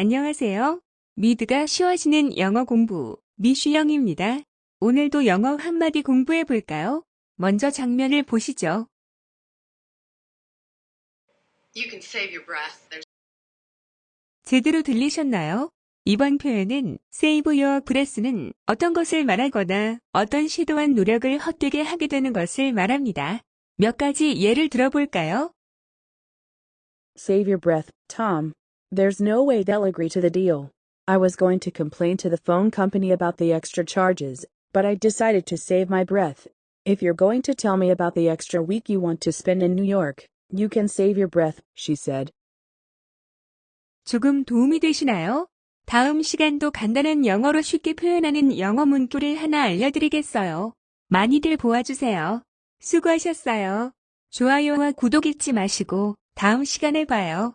안녕하세요. 미드가 쉬워지는 영어 공부, 미슈영입니다. 오늘도 영어 한마디 공부해 볼까요? 먼저 장면을 보시죠. You can save your breath. There's 제대로 들리셨나요? 이번 표현은 save your breath는 어떤 것을 말하거나 어떤 시도한 노력을 헛되게 하게 되는 것을 말합니다. 몇 가지 예를 들어볼까요? Save your breath, Tom. There's no way they'll agree to the deal. I was going to complain to the phone company about the extra charges, but I decided to save my breath. If you're going to tell me about the extra week you want to spend in New York, you can save your breath, she said. 조금 도움이 되시나요? 다음 시간도 간단한 영어로 쉽게 표현하는 영어 문구를 하나 알려드리겠어요. 많이들 보아주세요. 수고하셨어요. 좋아요와 구독 잊지 마시고 다음 시간에 봐요.